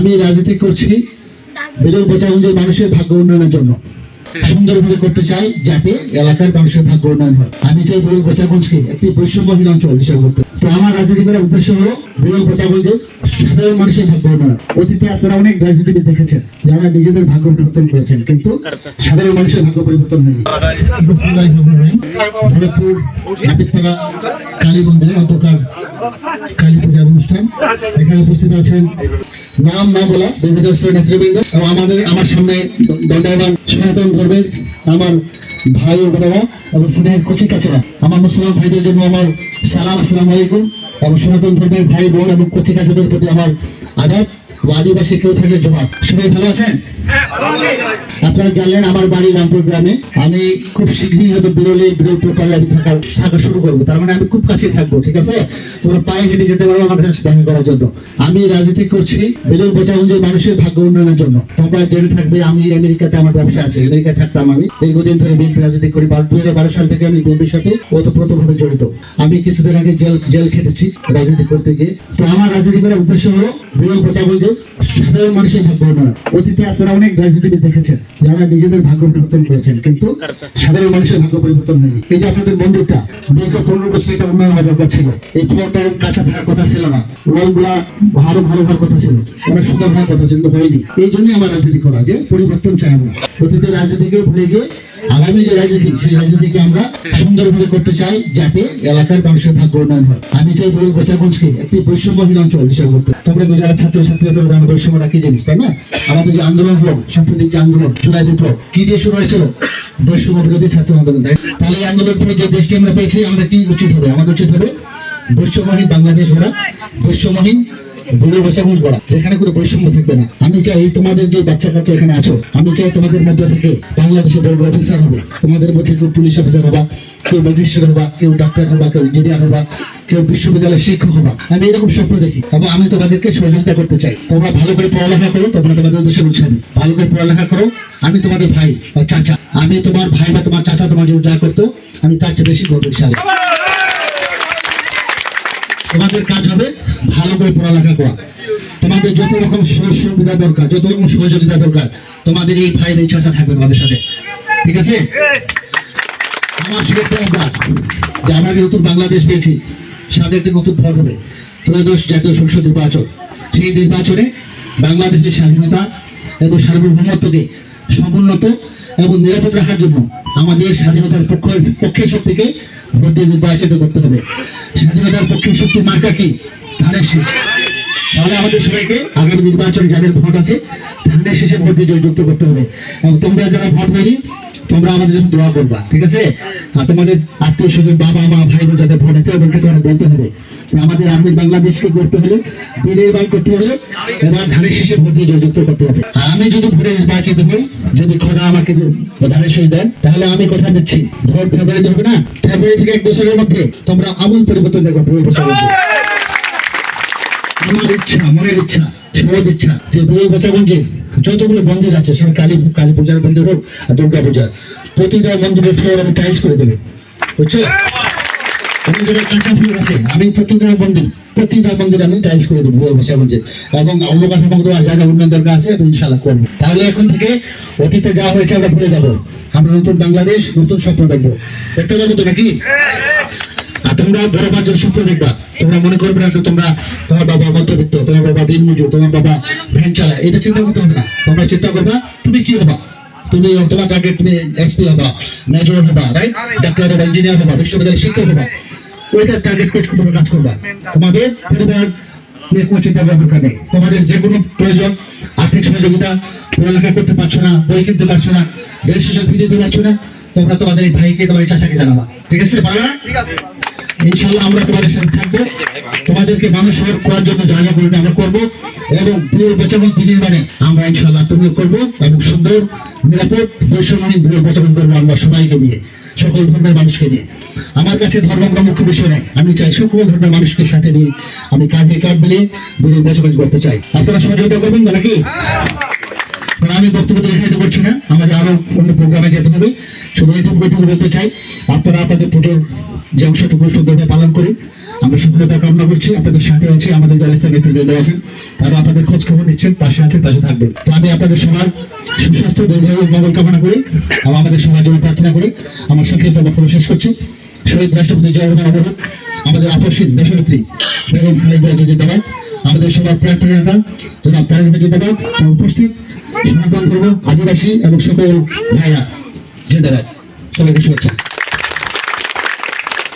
আমি রাজনীতি করছি বেদর বোচাগঞ্জের মানুষের ভাগ্য উন্নয়নের জন্য। সুন্দরভাবে করতে চাই যাতে এলাকার মানুষের ভাগ্য উন্নয়ন হয়। আমি চাই বেরুল বোচাগঞ্জকে একটি বৈষম্যহীন অঞ্চল হিসেবে করতে তো আমার রাজনীতি করার উদ্দেশ্য হলো বেরুল বোচাগঞ্জে সাধারণ মানুষের ভাগ্য উন্নয়ন। অতীতে আপনারা অনেক রাজনীতিবিদ দেখেছেন, যারা নিজেদের ভাগ্য পরিবর্তন করেছেন, কিন্তু সাধারণ মানুষের ভাগ্য পরিবর্তন হয়নি। কালী মন্দিরে অন্তকার কালী পূজার অনুষ্ঠান। এখানে উপস্থিত আছেন নাম না বলা বিভিন্ন নেতৃবৃন্দ এবং আমাদের, আমার সামনে দণ্ডায়মান সনাতন ধর্মের আমার ভাই ও বোনেরা এবং স্নেহের কচি কাচেরা আমার মুসলমান ভাইদের জন্য আমার সালাম, আসসালাম আলাইকুম। এবং সনাতন ধর্মের ভাই, বোন এবং কচি কাচাদের প্রতি আমার আদাব আদিবাসী কেউ থাকে জোহার। সবাই ভালো আছেন? আপনারা জানলেন আমার বাড়ি রামপুর গ্রামে। আমি খুব শীঘ্রই হয়তো বিরলে বিরলপুর পাল্লা আমি থাকা থাকা শুরু করব। তার মানে আমি খুব কাছে থাকব ঠিক আছে? তোমরা পায়ে হেঁটে যেতে পারব আমার কাছে দেখা করার জন্য। আমি রাজনীতি করছি বিরল বোচাগঞ্জের মানুষের ভাগ্য উন্নয়নের জন্য। তোমরা জেনে থাকবে আমি আমেরিকাতে আমার ব্যবসা আছে। আমেরিকায় থাকতাম আমি। দীর্ঘদিন ধরে বিএনপি রাজনীতি করি। দুই হাজার বারো সাল থেকে আমি বিএনপির সাথে ওতপ্রোতভাবে জড়িত। আমি কিছুদিন আগে জেল জেল খেটেছি রাজনীতি করতে গিয়ে। তো আমার রাজনীতি করার উদ্দেশ্য হলো বিরল বোচাগঞ্জের সাধারণ মানুষের ভাগ্য অতীতে আপনারা অনেক রাজনীতিবিদ দেখেছেন, যারা নিজেদের ভাগ্য পরিবর্তন করেছেন, কিন্তু সাধারণ মানুষের ভাগ্য পরিবর্তন হয়নি। এই যে আপনাদের মন্দিরটা, দীর্ঘ পনেরো বছর এটা উন্নয়ন হওয়ার দরকার ছিল। এই কাঁচা থাকার কথা ছিল না। ওয়ালগুলা আরও ভালো হওয়ার কথা ছিল। অনেক সুন্দর হওয়ার কথা ছিল হয়নি। এই জন্যই আমার রাজনীতি করা যে পরিবর্তন চাই আমরা। অতীতে রাজনীতিকে ভুলে গিয়ে আগামী যে রাজনীতি, সেই রাজনীতিকে আমরা সুন্দরভাবে করতে চাই যাতে এলাকার মানুষের ভাগ্য উন্নয়ন হয়। আমি চাই বই বোচাগঞ্জকে একটি বৈষম্যহীন অঞ্চল হিসেবে করতে তোমরা যারা ছাত্র ছাত্রীরা জানো বৈষম্যটা কি জিনিস, তাই না? আমাদের যে আন্দোলন হলো, সাম্প্রতিক যে আন্দোলন, জুলাই বিপ্লব, কি দিয়ে শুরু হয়েছিল? বৈষম্য বিরোধী ছাত্র আন্দোলন, তাই তাহলে এই আন্দোলন থেকে যে দেশটি আমরা পেয়েছি, আমাদের কি উচিত হবে? আমাদের উচিত হবে বৈষম্যহীন বাংলাদেশ গড়া, বৈষম্যহীন বৈশাখুষ গড়া যেখানে কোনো বৈষম্য থাকবে না। আমি চাই তোমাদের যে বাচ্চা কাচ্চা এখানে আছো, আমি চাই তোমাদের মধ্যে থেকে বাংলাদেশের বড় অফিসার হবে। তোমাদের মধ্যে কেউ পুলিশ অফিসার হবা, কেউ ম্যাজিস্ট্রেট হবা, কেউ ডাক্তার হবা, কেউ ইঞ্জিনিয়ার হবা, কেউ বিশ্ববিদ্যালয়ের শিক্ষক হবা। আমি এরকম স্বপ্ন দেখি। এবং আমি তোমাদেরকে সহযোগিতা করতে চাই। তোমরা ভালো করে পড়ালেখা করো, তোমরা তোমাদের বলছি আমি, ভালো করে পড়ালেখা করো। আমি তোমাদের ভাই বা চাচা। আমি তোমার ভাই বা তোমার চাচা তোমার জন্য যা করতো, আমি তার চেয়ে বেশি করব ইনশাআল্লাহ। তোমাদের কাজ হবে ভালো করে পড়ালেখা করা। তোমাদের যত রকম সুযোগ সুবিধা দরকার, যত রকম সহযোগিতা দরকার, তোমাদের এই ভাই এই চাষা থাকবে তোমাদের সাথে। ঠিক আছে? আমার শুভেচ্ছা একবার যে আমরা যে নতুন বাংলাদেশ পেয়েছি, সামনে একটি নতুন ভোট হবে। ত্রয়োদশ জাতীয় সংসদ নির্বাচন। সেই নির্বাচনে বাংলাদেশের স্বাধীনতা এবং সার্বভৌমত্বকে সমুন্নত এবং নিরাপদ রাখার জন্য আমাদের স্বাধীনতার পক্ষ পক্ষের শক্তিকে ভোট দিয়ে নির্বাচিত করতে হবে। স্বাধীনতার পক্ষে শক্তি মার্কা কি? ধানের শেষ। তাহলে আমাদের সবাইকে আগামী নির্বাচনে যাদের ভোট আছে, ধানের শেষে ভোট দিয়ে জয়যুক্ত করতে হবে। এবং তোমরা যারা ভোট পাইনি তোমরা আমাদের জন্য দোয়া করবা, ঠিক আছে? আর তোমাদের আত্মীয় স্বজন, বাবা, মা, ভাই বোন যাদের ভোট আছে, ওদেরকে তোমাদের বলতে হবে। আমাদের আর্মি বাংলাদেশকে করতে হলে বিনির্মাণ করতে হবে, এবার ধানের শেষে ভোট দিয়ে জয়যুক্ত করতে হবে। আর আমি যদি ভোটে নির্বাচিত হই, যদি খোদা আমাকে ধানের শেষ দেন, তাহলে আমি কথা দিচ্ছি। ভোট ফেব্রুয়ারিতে হবে না? ফেব্রুয়ারি থেকে এক বছরের মধ্যে তোমরা আমূল পরিবর্তন দেখবে পুরো বছরের মধ্যে। আমার ইচ্ছা, মনের ইচ্ছা সহজ ইচ্ছা যে বই বচাগঞ্জে যতগুলো মন্দির আছে সেটা কালী কালী পূজার মন্দির হোক আর দুর্গা পূজার, প্রতিটা মন্দিরের ফ্লোর আমি টাইলস করে দেবো। বুঝছ? আমি প্রতিটা মন্দির প্রতিটা মন্দির আমি করে দেবো যা উন্নয়ন দরকার আছে, আমি ইনশাল্লাহ করব। তাহলে এখন থেকে অতীতে যা হয়েছে আমরা ভুলে যাব। আমরা নতুন বাংলাদেশ, নতুন স্বপ্ন দেখব। দেখতে পারব তো নাকি? আর তোমরা বড় পাঁচজন স্বপ্ন দেখবা। তোমরা মনে করবে না যে তোমরা তোমার বাবা মধ্যবিত্ত, তোমার বাবা দিন মজুর তোমার বাবা ভ্যান চালায়। এটা চিন্তা করতে হবে না। তোমরা চিন্তা করবা, তুমি কি হবা? তুমি তোমার টার্গেট তুমি এসপি হবা মেজর হবা রাইট ডাক্তার হবা ইঞ্জিনিয়ার হবা, বিশ্ববিদ্যালয়ের শিক্ষক হবা। ওইটা টার্গেট করে কাজ করবা। তোমাদের পরিবার নিয়ে কোনো চিন্তা করার দরকার নেই। তোমাদের যে কোনো প্রয়োজন, আর্থিক সহযোগিতা, পড়ালেখা করতে পারছ না, বই কিনতে পারছ না রেজিস্ট্রেশন ফি দিতে পারছ না তোমরা তোমাদের এই ভাইকে তোমার চাচাকে জানাবা। ঠিক আছে পারবে না? ইনশাল্লাহ আমরা তোমাদের সাথে থাকব। তোমাদেরকে মানুষ করার জন্য যা যা করবে আমরা করব। এবং প্রিয় বেচাবন বিনির্মাণে আমরা ইনশাল্লাহ তুমিও করব এবং সুন্দর নিরাপদ বৈষম্যহীন প্রিয় বেচাবন করব আমরা সবাইকে নিয়ে সকল ধর্মের মানুষকে নিয়ে। আমার কাছে ধর্ম কোনো মুখ্য বিষয় নয় আমি চাই সকল ধর্মের মানুষকে সাথে নিয়ে আমি কাঁধে কাঁধ মিলিয়ে বিনিয়োগ বেচাবেন করতে চাই। আপনারা সহযোগিতা করবেন তো নাকি? তাহলে আমি বক্তব্য দেখাইতে পারছি না। আমাদের আরও অন্য প্রোগ্রামে যেতে হবে। শুধু এইটুকু বলতে চাই, আপনারা আপনাদের পুজোর যে অংশটুকু সুন্দরভাবে পালন করি আমরা সফলতা কামনা করছি, আপনাদের সাথে আছে, আমাদের জলস্থান নেতৃবৃন্দ আছেন, তারা আপনাদের খোঁজ খবর নিচ্ছেন, পাশে আছেন, পাশে থাকবেন। তো আমি আপনাদের সবার সুস্বাস্থ্য, দীর্ঘায়ু মঙ্গল কামনা করি, এবং আমাদের সবার জন্য প্রার্থনা করি। আমার সংক্ষিপ্ত বক্তব্য শেষ করছি। শহীদ রাষ্ট্রপতি জওয়াহরলাল নেহরু আমাদের আপসীন দেশনেত্রী বেগম খালেদা জিন্দাবাদ, আমাদের সবার প্রার্থনা নেতা জনাব তারেক জিন্দাবাদ, উপস্থিত। সনাতন ধর্ম আদিবাসী এবং সকল ভাইরা। জিন্দাবাদ সবাইকে শুভেচ্ছা।